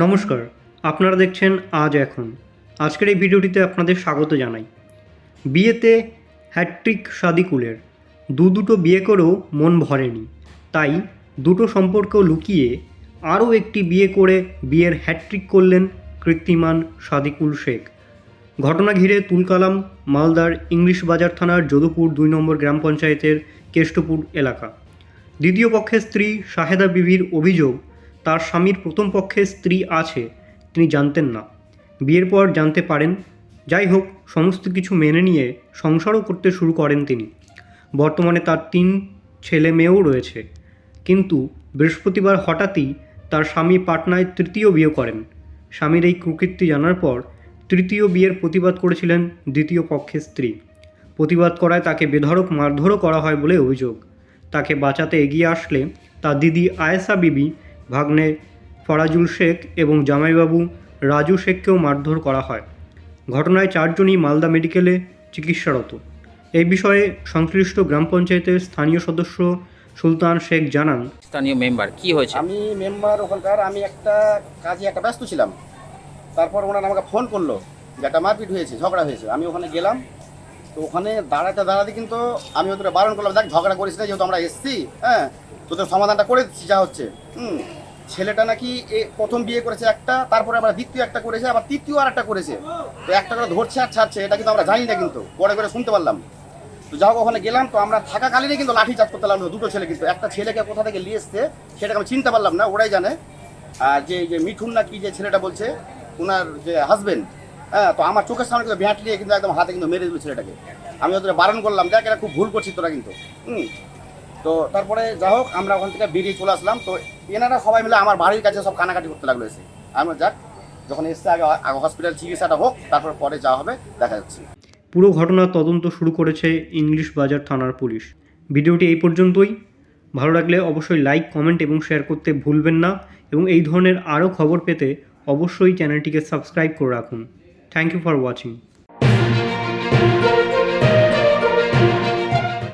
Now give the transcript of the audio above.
নমস্কার, আপনারা দেখছেন আজ এখন। আজকের এই ভিডিওটিতে আপনাদের স্বাগত জানাই। বিয়েতে হ্যাট্রিক সাদিকুলের দু দুটো বিয়ে করেও মন ভরেনি। তাই দুটো সম্পর্ক লুকিয়ে আরও একটি বিয়ে করে বিয়ের হ্যাট্রিক করলেন কৃত্রিমান সাদিকুল শেখ। ঘটনা ঘিরে তুলকালাম মালদার ইংলিশ বাজার থানার যদুপুর দুই নম্বর গ্রাম পঞ্চায়েতের কেষ্টপুর এলাকা। দ্বিতীয় পক্ষের স্ত্রী শাহেদা বিবির অভিযোগ তার স্বামীর প্রথম পক্ষের স্ত্রী আছে, তিনি জানতেন না। বিয়ের পর জানতে পারেন, যাই হোক, সমস্ত কিছু মেনে নিয়ে সংসারও করতে শুরু করেন তিনি। বর্তমানে তার তিন ছেলে মেয়েও রয়েছে। কিন্তু বৃহস্পতিবার হঠাৎই তার স্বামী পাটনায় তৃতীয় বিয়ে করেন। স্বামীর এই কুকীর্তি জানার পর তৃতীয় বিয়ের প্রতিবাদ করেছিলেন দ্বিতীয় পক্ষের স্ত্রী। প্রতিবাদ করায় তাকে বেধড়ক মারধরও করা হয় বলে অভিযোগ। তাকে বাঁচাতে এগিয়ে আসলে তার দিদি আয়েশা বিবি ভাগ্নে ফরাজুল শেখ এবং জামাইবাবু রাজু শেখকেও মারধর করা হয়। ঘটনায় চারজনই মালদা মেডিকেলে চিকিৎসারত। এই বিষয়ে সংশ্লিষ্ট গ্রাম পঞ্চায়েতের স্থানীয় সদস্য সুলতান শেখ জানান। স্থানীয় মেম্বার কি হয়েছে? আমি মেম্বার ওখানকার আমি একটা কাজে একটা ব্যস্ত ছিলাম। তারপর ওনারা আমাকে ফোন করল যে একটা মারপিট হয়েছে ঝগড়া হয়েছে। আমি ওখানে গেলাম তো ওখানে দাঁড়াতে দাঁড়াতে কিন্তু আমি ওদের বারণ করলাম দেখ ঝগড়া করিস না যেহেতু আমরা এসছি হ্যাঁ তোদের সমাধানটা করে দিচ্ছি যা হচ্ছে। হুম ছেলেটা নাকি প্রথম বিয়ে করেছে একটা, তারপরে আবার দ্বিতীয় একটা করেছে, আবার তৃতীয় আর একটা করেছে। তো একটা করে ধরছে আর ছাড়ছে, এটা কিন্তু আমরা জানি না কিন্তু, পরে করে শুনতে পারলাম। তো যাও ওখানে গেলাম, তো আমরা থাকাকালীনই কিন্তু লাঠি চার্জ করতে লাগল দুটো ছেলে কিন্তু। একটা ছেলেকে কোথা থেকে নিয়ে এসছে, সেটাকে আমি চিনতে পারলাম না, ওরাই জানে। আর যে যে মিঠুন না কি যে ছেলেটা বলছে ওনার যে হাজবেন্ড হ্যাঁ তো আমার চোখের সামনে কিন্তু ব্যাট নিয়ে কিন্তু একদম হাতে কিন্তু মেরে দিল ছেলেটাকে। আমি ওদের বারণ করলাম, দেখ এটা খুব ভুল করছি তোরা কিন্তু। হুম তো তারপরে যা হোক, আমরা ওখান থেকে বেরিয়ে চলে আসলাম। তো এনারা সবাই মিলে আমার বাড়ির কাছে সব কানাকাটি করতে লাগল এসে। আমরা যাক, যখন এসছে আগে আগে হসপিটাল চিকিৎসাটা হোক, তারপর পরে যা হবে দেখা যাচ্ছে। পুরো ঘটনার তদন্ত শুরু করেছে ইংলিশ বাজার থানার পুলিশ। ভিডিওটি এই পর্যন্তই। ভালো লাগলে অবশ্যই লাইক কমেন্ট এবং শেয়ার করতে ভুলবেন না এবং এই ধরনের আরও খবর পেতে অবশ্যই চ্যানেলটিকে সাবস্ক্রাইব করে রাখুন। Thank you for watching